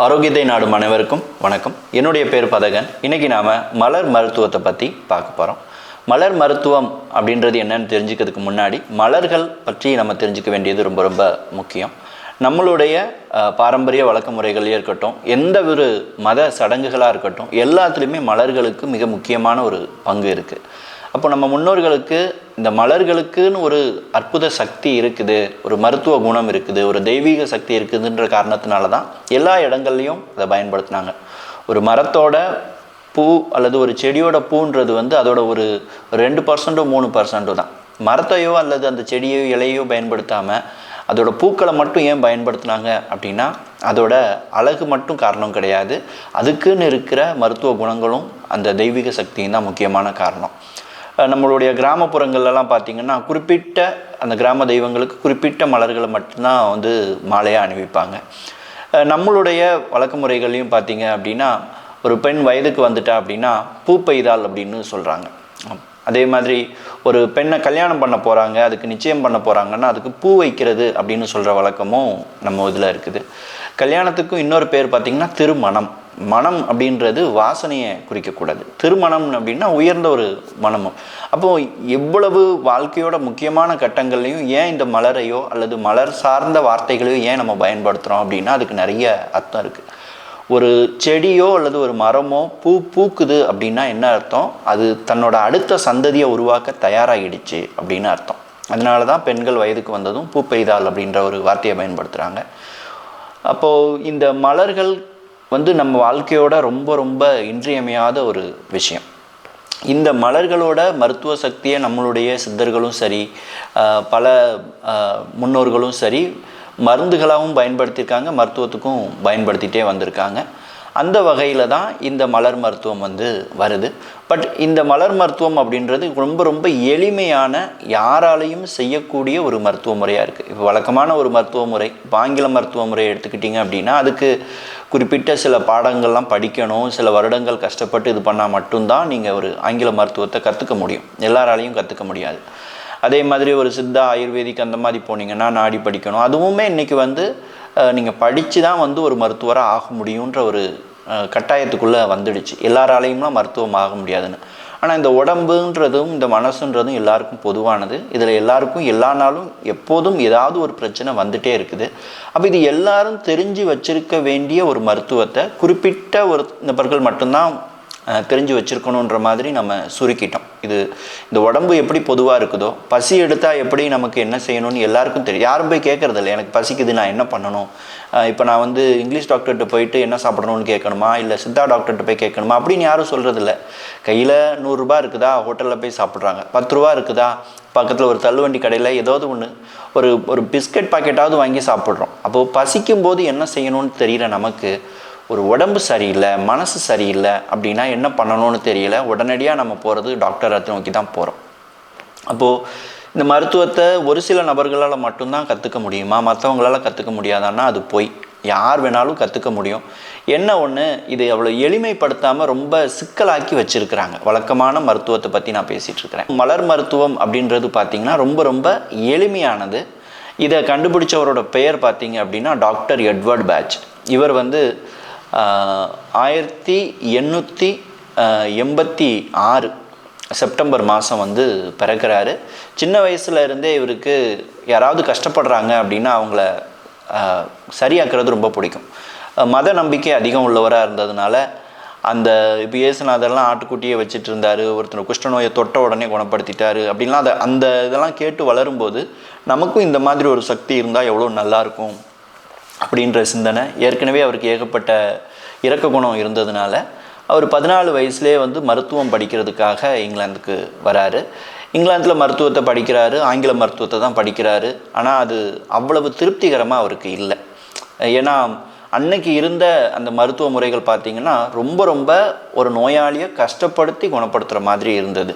ஆரோக்கியத்தை நாடும் அனைவருக்கும் வணக்கம். என்னுடைய பேர் பதகன். இன்றைக்கி நாம் மலர் மருத்துவத்தை பற்றி பார்க்க போகிறோம் மலர் மருத்துவம் அப்படின்றது என்னன்னு தெரிஞ்சுக்கிறதுக்கு முன்னாடி மலர்கள் பற்றி நம்ம தெரிஞ்சுக்க வேண்டியது ரொம்ப ரொம்ப முக்கியம். நம்மளுடைய பாரம்பரிய வழக்க முறைகளே இருக்கட்டும் எந்த ஒரு மத சடங்குகளாக இருக்கட்டும் எல்லாத்துலேயுமே மலர்களுக்கு மிக முக்கியமான ஒரு பங்கு இருக்குது அப்போ நம்ம முன்னோர்களுக்கு இந்த மலர்களுக்குன்னு ஒரு அற்புத சக்தி இருக்குது ஒரு மருத்துவ குணம் இருக்குது ஒரு தெய்வீக சக்தி இருக்குதுன்ற காரணத்தினால தான் எல்லா இடங்கள்லையும் அதை பயன்படுத்தினாங்க. ஒரு மரத்தோட பூ அல்லது ஒரு செடியோட பூன்றது வந்து அதோட ஒரு ரெண்டு பர்சன்ட்டோ மூணு பர்சன்ட்டோ தான். மரத்தையோ அல்லது அந்த செடியோ இலையோ பயன்படுத்தாமல் அதோட பூக்களை மட்டும் ஏன் பயன்படுத்தினாங்க அப்படின்னா அதோட அழகு மட்டும் காரணம் கிடையாது. அதுக்குன்னு இருக்கிற மருத்துவ குணங்களும் அந்த தெய்வீக சக்தியும் தான் முக்கியமான காரணம். நம்மளுடைய கிராமப்புறங்கள்லாம் பார்த்திங்கன்னா குறிப்பிட்ட அந்த கிராம தெய்வங்களுக்கு குறிப்பிட்ட மலர்களை மட்டும்தான் வந்து மாலையாக அணிவிப்பாங்க. நம்மளுடைய வழக்கு முறைகள்லையும் பார்த்தீங்க அப்படின்னா ஒரு பெண் வயதுக்கு வந்துட்டா அப்படின்னா பூ பெய்தால் அப்படின்னு சொல்கிறாங்க அதே மாதிரி ஒரு பெண்ணை கல்யாணம் பண்ண போகிறாங்க அதுக்கு நிச்சயம் பண்ண போகிறாங்கன்னா அதுக்கு பூ வைக்கிறது அப்படின்னு சொல்கிற வழக்கமும் நம்ம இதில் இருக்குது. கல்யாணத்துக்கும் இன்னொரு பேர் பார்த்திங்கன்னா திருமணம். மனம் அப்படின்றது வாசனையை குறிக்கக்கூடாது. திருமணம் அப்படின்னா உயர்ந்த ஒரு மனமும் அப்போது எவ்வளவு வாழ்க்கையோட முக்கியமான கட்டங்கள்லையும் ஏன் இந்த மலரையோ அல்லது மலர் சார்ந்த வார்த்தைகளையோ ஏன் நம்ம பயன்படுத்துகிறோம் அப்படின்னா அதுக்கு நிறைய அர்த்தம் இருக்குது ஒரு செடியோ அல்லது ஒரு மரமோ பூ பூக்குது அப்படின்னா என்ன அர்த்தம்? அது தன்னோட அடுத்த சந்ததியை உருவாக்க தயாராகிடுச்சு அப்படின்னு அர்த்தம். அதனால தான் பெண்கள் வயதுக்கு வந்ததும் பூ பெய்தால் அப்படின்ற ஒரு வார்த்தையை பயன்படுத்துகிறாங்க அப்போது இந்த மலர்கள் வந்து நம்ம வாழ்க்கையோட ரொம்ப ரொம்ப இன்றியமையாத ஒரு விஷயம். இந்த மலர்களோட மருத்துவ சக்தியை நம்மளுடைய சித்தர்களும் சரி பல முன்னோர்களும் சரி மருந்துகளாகவும் பயன்படுத்தியிருக்காங்க மருத்துவத்துக்கும் பயன்படுத்திகிட்டே வந்திருக்காங்க. அந்த வகையில் தான் இந்த மலர் மருத்துவம் வந்து வருது. பட் இந்த மலர் மருத்துவம் அப்படின்றது ரொம்ப ரொம்ப எளிமையான யாராலையும் செய்யக்கூடிய ஒரு மருத்துவ முறையாக இருக்குது இப்போ வழக்கமான ஒரு மருத்துவ முறை இப்போ ஆங்கில மருத்துவ முறை எடுத்துக்கிட்டிங்க அப்படின்னா அதுக்கு குறிப்பிட்ட சில பாடங்கள்லாம் படிக்கணும். சில வருடங்கள் கஷ்டப்பட்டு இது பண்ணால் மட்டும்தான் நீங்கள் ஒரு ஆங்கில மருத்துவத்தை கற்றுக்க முடியும். எல்லாராலையும் கற்றுக்க முடியாது. அதே மாதிரி ஒரு சித்தா ஆயுர்வேதிக் அந்த மாதிரி போனீங்கன்னா நாடி படிக்கணும். அதுவுமே இன்றைக்கி வந்து நீங்கள் படித்து தான் வந்து ஒரு மருத்துவராக ஆக முடியுன்ற ஒரு கட்டாயத்துக்குள்ளே வந்துடுச்சு. எல்லாராலையும்லாம் மருத்துவம் ஆக முடியாதுன்னு. ஆனால் இந்த உடம்புன்றதும் இந்த மனசுன்றதும் எல்லாருக்கும் பொதுவானது. இதில் எல்லாருக்கும் எல்லா நாளும் எப்போதும் ஏதாவது ஒரு பிரச்சனை வந்துட்டே இருக்குது. அப்போ இது எல்லாரும் தெரிஞ்சு வச்சிருக்க வேண்டிய ஒரு மருத்துவத்தை குறிப்பிட்ட ஒரு நபர்கள் மட்டும்தான் தெரிஞ்சு வச்சுருக்கணுன்ற மாதிரி நம்ம சுருக்கிட்டோம். இது இந்த உடம்பு எப்படி பொதுவாக இருக்குதோ பசி எடுத்தால் எப்படி நமக்கு என்ன செய்யணும்னு எல்லாருக்கும் தெரியும். யாரும் போய் கேட்குறதில்ல எனக்கு பசிக்குது நான் என்ன பண்ணணும்? இப்போ நான் வந்து இங்கிலீஷ் டாக்டர்கிட்ட போயிட்டு என்ன சாப்பிடணும்னு கேட்கணுமா இல்லை சித்தா டாக்டர்கிட்ட போய் கேட்கணுமா அப்படின்னு யாரும் சொல்கிறதில்ல கையில் நூறுரூபா இருக்குதா? ஹோட்டலில் போய் சாப்பிட்றாங்க. பத்து ரூபா இருக்குதா? பக்கத்தில் ஒரு தள்ளுவண்டி கடையில் ஏதாவது ஒன்று ஒரு ஒரு பிஸ்கட் பாக்கெட்டாவது வாங்கி சாப்பிட்றோம். அப்போது பசிக்கும் போது என்ன செய்யணும்னு தெரியல நமக்கு. ஒரு உடம்பு சரியில்லை மனசு சரியில்லை அப்படின்னா என்ன பண்ணணும்னு தெரியல. உடனடியாக நம்ம போகிறது டாக்டரை நோக்கி தான் போகிறோம் அப்போது இந்த மருத்துவத்தை ஒரு சில நபர்களால் மட்டும்தான் கற்றுக்க முடியுமா? மற்றவங்களால கற்றுக்க முடியாதான்னா அது போய். யார் வேணாலும் கற்றுக்க முடியும். என்ன ஒன்று இது அவ்வளோ எளிமைப்படுத்தாமல் ரொம்ப சிக்கலாக்கி வச்சுருக்கிறாங்க. வழக்கமான மருத்துவத்தை பற்றி நான் பேசிகிட்ருக்கிறேன் மலர் மருத்துவம் அப்படின்றது பார்த்திங்கன்னா ரொம்ப ரொம்ப எளிமையானது. இதை கண்டுபிடிச்சவரோட பெயர் பார்த்தீங்க அப்படின்னா டாக்டர் எட்வர்ட் பேட்ச் இவர் வந்து ஆயிரத்தி எண்ணூற்றி எண்பத்தி ஆறு செப்டம்பர் மாதம் வந்து பிறக்கிறாரு. சின்ன வயசுல இருந்தே இவருக்கு யாராவது கஷ்டப்படுறாங்க அப்படின்னா அவங்கள சரியாக்குறது ரொம்ப பிடிக்கும். மத நம்பிக்கை அதிகம் உள்ளவராக இருந்ததுனால அந்த இப்போ இயேசுநாதர்லாம் ஆட்டுக்குட்டியை வச்சுட்டு இருந்தார் ஒருத்தர் குஷ்டநோயை தொட்ட உடனே குணப்படுத்திட்டாரு அப்படின்லாம் அதை அந்த இதெல்லாம் கேட்டு வளரும்போது நமக்கும் இந்த மாதிரி ஒரு சக்தி இருந்தால் எவ்வளோ நல்லாயிருக்கும் அப்படின்ற சிந்தனை ஏற்கனவே அவருக்கு ஏகப்பட்ட இறக்க குணம் இருந்ததுனால அவர் பதினாலு வயசுலேயே வந்து மருத்துவம் படிக்கிறதுக்காக இங்கிலாந்துக்கு வராரு. இங்கிலாந்தில் மருத்துவத்தை படிக்கிறாரு ஆங்கில மருத்துவத்தை தான் படிக்கிறாரு. ஆனால் அது அவ்வளவு திருப்திகரமாக அவருக்கு இல்லை. ஏன்னா அன்னைக்கு இருந்த அந்த மருத்துவ முறைகள் பார்த்திங்கன்னா ரொம்ப ரொம்ப ஒரு நோயாளியை கஷ்டப்படுத்தி குணப்படுத்துகிற மாதிரி இருந்தது.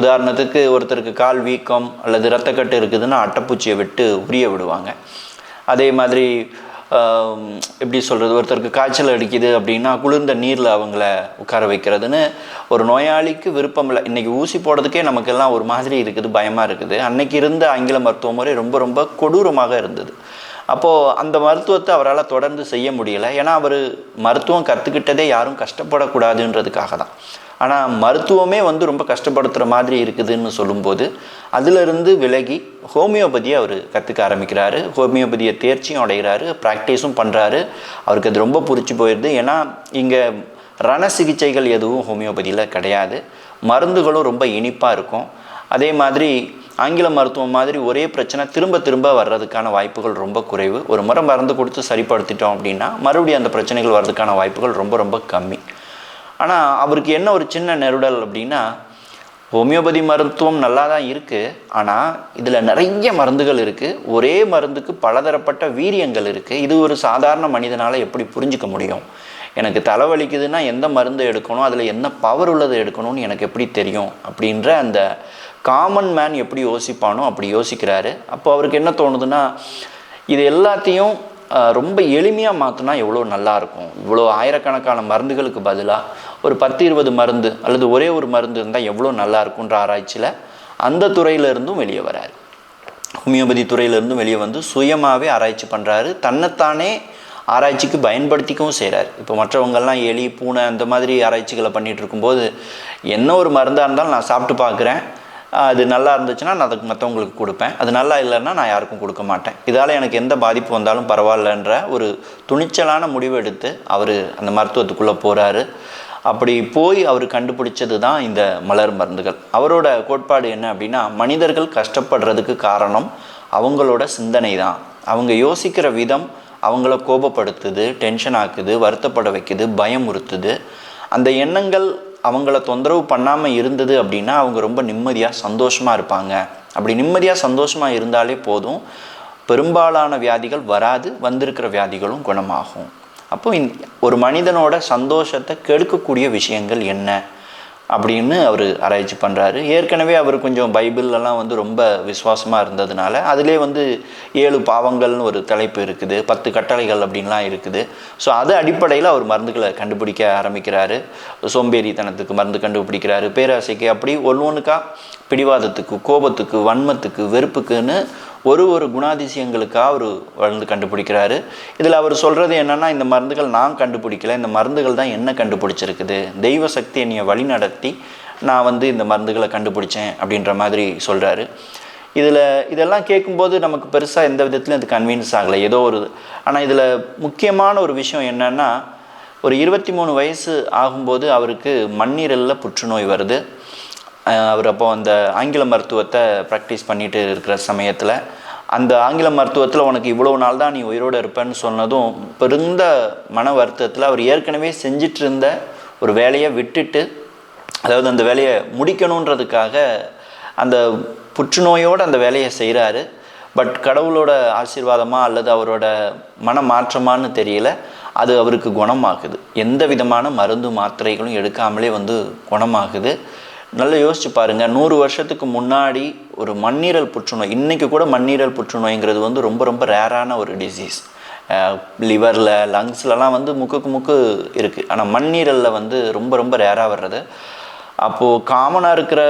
உதாரணத்துக்கு ஒருத்தருக்கு கால் வீக்கம் அல்லது இரத்தக்கட்டு இருக்குதுன்னா அட்டைப்பூச்சியை விட்டு உரிய விடுவாங்க. அதே மாதிரி எப்படி சொல்கிறது ஒருத்தருக்கு காய்ச்சல் அடிக்குது அப்படின்னா குளிர்ந்த நீரில் அவங்கள உட்கார வைக்கிறதுன்னு ஒரு நோயாளிக்கு விருப்பம் இல்லை. இன்றைக்கி ஊசி போடுறதுக்கே நமக்கெல்லாம் ஒரு மாதிரி இருக்குது பயமாக இருக்குது. அன்னைக்கு இருந்த ஆங்கில மருத்துவ முறை ரொம்ப ரொம்ப கொடூரமாக இருந்தது. அப்போது அந்த மருத்துவத்தை அவரால் தொடர்ந்து செய்ய முடியலை. ஏன்னா அவர் மருத்துவம் கற்றுக்கிட்டதே யாரும் கஷ்டப்படக்கூடாதுன்றதுக்காக தான். ஆனால் மருத்துவமே வந்து ரொம்ப கஷ்டப்படுத்துகிற மாதிரி இருக்குதுன்னு சொல்லும்போது அதிலிருந்து விலகி ஹோமியோபதியை அவர் கற்றுக்க ஆரம்பிக்கிறாரு. ஹோமியோபதியை தேர்ச்சியும் அடைகிறாரு ப்ராக்டிஸும் பண்ணுறாரு அவருக்கு அது ரொம்ப பிடிச்சி போயிடுது ஏன்னா இங்கே ரண சிகிச்சைகள் எதுவும் ஹோமியோபதியில் கிடையாது. மருந்துகளும் ரொம்ப இனிப்பாக இருக்கும். அதே மாதிரி ஆங்கில மருத்துவம் மாதிரி ஒரே பிரச்சனை திரும்ப திரும்ப வர்றதுக்கான வாய்ப்புகள் ரொம்ப குறைவு. ஒரு முறை மருந்து கொடுத்து சரிப்படுத்திட்டோம் அப்படின்னா மறுபடியும் அந்த பிரச்சனைகள் வர்றதுக்கான வாய்ப்புகள் ரொம்ப ரொம்ப கம்மி. ஆனால் அவருக்கு என்ன ஒரு சின்ன நெருடல் அப்படின்னா ஹோமியோபதி மருத்துவம் நல்லா தான் இருக்குது ஆனால் இதில் நிறைய மருந்துகள் இருக்குது ஒரே மருந்துக்கு பலதரப்பட்ட வீரியங்கள் இருக்குது இது ஒரு சாதாரண மனிதனால் எப்படி புரிஞ்சுக்க முடியும்? எனக்கு தலைவலிக்குதுன்னா எந்த மருந்து எடுக்கணும்? அதில் என்ன பவர் உள்ளதை எடுக்கணும்னு எனக்கு எப்படி தெரியும்? அப்படின்ற அந்த காமன் மேன் எப்படி யோசிப்பானோ அப்படி யோசிக்கிறாரு. அப்போ அவருக்கு என்ன தோணுதுன்னா இது எல்லாத்தையும் ரொம்ப எளிமையாக மாற்றினா எவ்வளோ நல்லாயிருக்கும் இவ்வளோ ஆயிரக்கணக்கான மருந்துகளுக்கு பதிலாக ஒரு பத்து இருபது மருந்து அல்லது ஒரே ஒரு மருந்து இருந்தால் எவ்வளோ நல்லா இருக்குன்ற ஆராய்ச்சியில் அந்த துறையிலிருந்தும் வெளியே வராரு. ஹோமியோபதி துறையிலிருந்தும் வெளியே வந்து சுயமாகவே ஆராய்ச்சி பண்ணுறாரு தன்னைத்தானே ஆராய்ச்சிக்கு பயன்படுத்திக்கவும் செய்கிறார் இப்போ மற்றவங்கள்லாம் எலி பூனை அந்த மாதிரி ஆராய்ச்சிகளை பண்ணிகிட்டு இருக்கும்போது என்ன ஒரு மருந்தாக இருந்தாலும் நான் சாப்பிட்டு பார்க்குறேன். அது நல்லா இருந்துச்சுன்னா நான் அதுக்கு மற்றவங்களுக்கு கொடுப்பேன். அது நல்லா இல்லைன்னா நான் யாருக்கும் கொடுக்க மாட்டேன். இதால் எனக்கு எந்த பாதிப்பு வந்தாலும் பரவாயில்லன்ற ஒரு துணிச்சலான முடிவு எடுத்து அவர் அந்த மருத்துவத்துக்குள்ளே போகிறாரு அப்படி போய் அவர் கண்டுபிடிச்சது தான் இந்த மலர் மருந்துகள். அவரோட கோட்பாடு என்ன அப்படின்னா மனிதர்கள் கஷ்டப்படுறதுக்கு காரணம் அவங்களோட சிந்தனை தான். அவங்க யோசிக்கிற விதம் அவங்கள கோபப்படுத்துது டென்ஷன் ஆக்குது வருத்தப்பட வைக்குது பயமுறுத்துது அந்த எண்ணங்கள் அவங்கள தொந்தரவு பண்ணாமல் இருந்தது அப்படின்னா அவங்க ரொம்ப நிம்மதியாக சந்தோஷமாக இருப்பாங்க. அப்படி நிம்மதியாக சந்தோஷமாக இருந்தாலே போதும். பெரும்பாலான வியாதிகள் வராது வந்திருக்கிற வியாதிகளும் குணமாகும். அப்போ ஒரு மனிதனோட சந்தோஷத்தை கெடுக்கக்கூடிய விஷயங்கள் என்ன? அப்படின்னு அவர் ஆராய்ச்சி பண்ணுறாரு ஏற்கனவே அவர் கொஞ்சம் பைபிள்லாம் வந்து ரொம்ப விசுவாசமாக இருந்ததுனால அதிலே வந்து ஏழு பாவங்கள்னு ஒரு தலைப்பு இருக்குது. பத்து கட்டளைகள் அப்படின்லாம் இருக்குது. ஸோ அது அடிப்படையில் அவர் மருந்துகளை கண்டுபிடிக்க ஆரம்பிக்கிறாரு. சோம்பேறித்தனத்துக்கு மருந்து கண்டுபிடிக்கிறாரு. பேராசைக்கு அப்படி ஒன்று ஒன்றுக்கா பிடிவாதத்துக்கு கோபத்துக்கு வன்மத்துக்கு வெறுப்புக்குன்னு ஒரு ஒரு குணாதிசயங்களுக்காக அவர் வளர்ந்து கண்டுபிடிக்கிறாரு. இதில் அவர் சொல்கிறது என்னென்னா இந்த மருந்துகள் நான் கண்டுபிடிக்கல இந்த மருந்துகள் தான் என்ன கண்டுபிடிச்சிருக்குது. தெய்வ சக்தி என்னையை வழி நடத்தி நான் வந்து இந்த மருந்துகளை கண்டுபிடிச்சேன் அப்படின்ற மாதிரி சொல்கிறாரு இதில் இதெல்லாம் கேட்கும்போது நமக்கு பெருசாக எந்த விதத்துலையும் அது கன்வீன்ஸ் ஆகலை ஏதோ ஒரு ஆனால் இதில் முக்கியமான ஒரு விஷயம் என்னென்னா ஒரு இருபத்தி மூணு வயசு ஆகும்போது அவருக்கு மண்ணீரலில் புற்றுநோய் வருது. அவர் அப்போ அந்த ஆங்கில மருத்துவத்தை ப்ராக்டிஸ் பண்ணிட்டு இருக்கிற சமயத்தில் அந்த ஆங்கில மருத்துவத்தில் உனக்கு இவ்வளோ நாள் தான் நீ உயிரோடு இருப்பேன்னு சொன்னதும் பெருந்த மன வருத்தத்தில் அவர் ஏற்கனவே செஞ்சிட்டு இருந்த ஒரு வேலையை விட்டுட்டு அதாவது அந்த வேலையை முடிக்கணுன்றதுக்காக அந்த புற்றுநோயோடு அந்த வேலையை செய்கிறாரு பட் கடவுளோட ஆசீர்வாதமா அல்லது அவரோட மன மாற்றமான்னு தெரியல. அது அவருக்கு குணமாகுது. எந்த விதமான மருந்து மாத்திரைகளும் எடுக்காமலே வந்து குணமாகுது. நல்லா யோசிச்சு பாருங்க. நூறு வருஷத்துக்கு முன்னாடி ஒரு மண்ணீரல் புற்றுநோய் இன்றைக்கி கூட மண்ணீரல் புற்றுநோய்ங்கிறது வந்து ரொம்ப ரொம்ப ரேரான ஒரு டிசீஸ் லிவரில் லங்ஸ்லலாம் வந்து முக்குக்கு முக்கு இருக்குது ஆனால் மண்ணீரலில் வந்து ரொம்ப ரொம்ப ரேராக வர்றது. அப்போது காமனாக இருக்கிற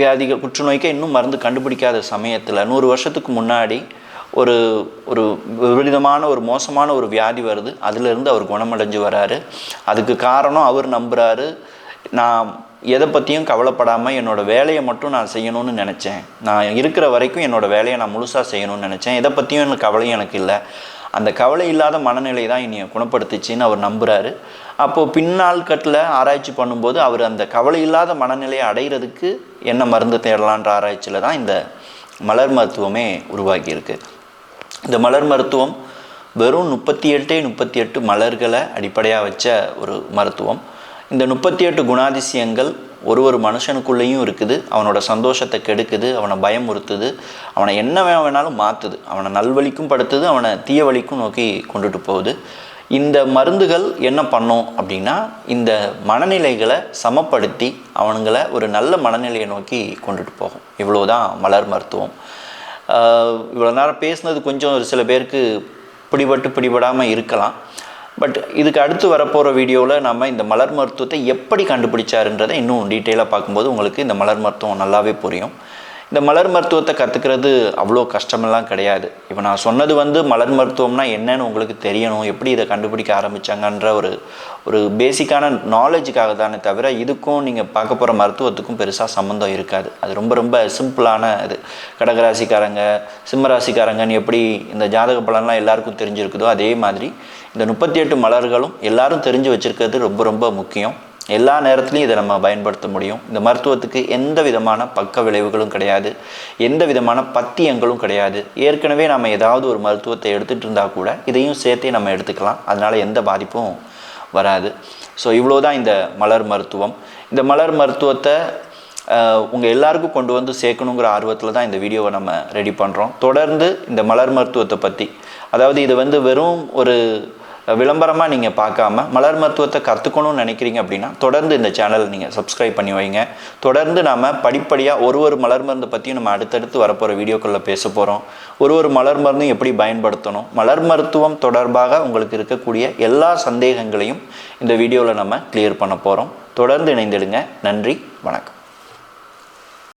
வியாதிகள் புற்றுநோய்க்கே இன்னும் மருந்து கண்டுபிடிக்காத சமயத்தில் நூறு வருஷத்துக்கு முன்னாடி ஒரு ஒரு விபரீதமான ஒரு மோசமான ஒரு வியாதி வருது. அதிலிருந்து அவர் குணமடைஞ்சு வராரு. அதுக்கு காரணம் அவர் நம்புகிறாரு நான் எதை பற்றியும் கவலைப்படாமல் என்னோடய வேலையை மட்டும் நான் செய்யணும்னு நினச்சேன். நான் இருக்கிற வரைக்கும் என்னோடய வேலையை நான் முழுசாக செய்யணும்னு நினச்சேன். எதை பற்றியும் எனக்கு கவலையும் எனக்கு இல்லை. அந்த கவலை இல்லாத மனநிலை தான் என்னை குணப்படுத்துச்சின்னு அவர் நம்புகிறாரு அப்போது பின்னால் கட்டில் ஆராய்ச்சி பண்ணும்போது அவர் அந்த கவலை இல்லாத மனநிலையை அடைகிறதுக்கு என்ன மருந்து தேடலான்ற ஆராய்ச்சியில் தான் இந்த மலர் மருத்துவமே உருவாகியிருக்கு இந்த மலர் மருத்துவம் வெறும் முப்பத்தி எட்டே முப்பத்தி எட்டு மலர்களை அடிப்படையாக வச்ச ஒரு மருத்துவம். இந்த முப்பத்தி எட்டு குணாதிசயங்கள் ஒரு ஒரு மனுஷனுக்குள்ளேயும் இருக்குது. அவனோட சந்தோஷத்தை கெடுக்குது அவனை பயமுறுத்துது அவனை என்ன வேணாலும் மாற்றுது அவனை நல்வழிக்கும் படுத்துது அவனை தீய வழிக்கும் நோக்கி கொண்டுட்டு போகுது. இந்த மருந்துகள் என்ன பண்ணும் அப்படின்னா இந்த மனநிலைகளை சமப்படுத்தி அவனுங்களை ஒரு நல்ல மனநிலையை நோக்கி கொண்டுட்டு போகும். இவ்வளோதான் மலர் மருத்துவம். இவ்வளோ நேரம் பேசுனது கொஞ்சம் ஒரு சில பேருக்கு பிடிபட்டு பிடிபடாமல் இருக்கலாம். பட் இதுக்கு அடுத்து வரப்போகிற வீடியோவில் நம்ம இந்த மலர் மருத்துவத்தை எப்படி கண்டுபிடிச்சாருன்றதை இன்னும் டீட்டெயிலாக பார்க்கும்போது உங்களுக்கு இந்த மலர் மருத்துவம் நல்லாவே புரியும். இந்த மலர் மருத்துவத்தை கற்றுக்கிறது அவ்வளோ கஷ்டமெல்லாம் கிடையாது. இப்போ நான் சொன்னது வந்து மலர் மருத்துவம்னா என்னன்னு உங்களுக்கு தெரியணும் எப்படி இதை கண்டுபிடிக்க ஆரம்பித்தாங்கன்ற ஒரு ஒரு பேசிக்கான நாலேஜுக்காக தானே தவிர இதுக்கும் நீங்கள் பார்க்க போகிற மருத்துவத்துக்கும் பெருசாக சம்மந்தம் இருக்காது. அது ரொம்ப ரொம்ப சிம்பிளான இது. கடகராசிக்காரங்க சிம்மராசிக்காரங்கன்னு எப்படி இந்த ஜாதக பலன்லாம் எல்லாருக்கும் தெரிஞ்சிருக்குதோ அதே மாதிரி இந்த முப்பத்தி எட்டு மலர்களும் எல்லாரும் தெரிஞ்சு வச்சிருக்கிறது ரொம்ப ரொம்ப முக்கியம். எல்லா நேரத்துலையும் இதை நம்ம பயன்படுத்த முடியும். இந்த மருத்துவத்துக்கு எந்த விதமான பக்க விளைவுகளும் கிடையாது. எந்த விதமான பத்தியங்களும் கிடையாது. ஏற்கனவே நம்ம ஏதாவது ஒரு மருத்துவத்தை எடுத்துகிட்டு இருந்தால் கூட இதையும் சேர்த்தே நம்ம எடுத்துக்கலாம். அதனால் எந்த பாதிப்பும் வராது. ஸோ இவ்வளோ தான் இந்த மலர் மருத்துவம். இந்த மலர் மருத்துவத்தை உங்கள் எல்லாருக்கும் கொண்டு வந்து சேர்க்கணுங்கிற ஆர்வத்தில் தான் இந்த வீடியோவை நம்ம ரெடி பண்ணுறோம் தொடர்ந்து இந்த மலர் மருத்துவத்தை பற்றி அதாவது இது வந்து வெறும் ஒரு விளம்பரமாக நீங்கள் பார்க்காம மலர் மருத்துவத்தை கற்றுக்கணும்னு நினைக்கிறீங்க அப்படின்னா தொடர்ந்து இந்த சேனலை நீங்கள் சப்ஸ்கிரைப் பண்ணி வைங்க. தொடர்ந்து நாம் படிப்படியாக ஒரு ஒரு மலர் மருந்து பற்றியும் நம்ம அடுத்தடுத்து வரப்போகிற வீடியோக்களில் பேச போகிறோம் ஒரு ஒரு மலர் மருந்தும் எப்படி பயன்படுத்தணும்? மலர் மருத்துவம் தொடர்பாக உங்களுக்கு இருக்கக்கூடிய எல்லா சந்தேகங்களையும் இந்த வீடியோவில் நம்ம கிளியர் பண்ண போகிறோம் தொடர்ந்து இணைந்திடுங்க. நன்றி வணக்கம்.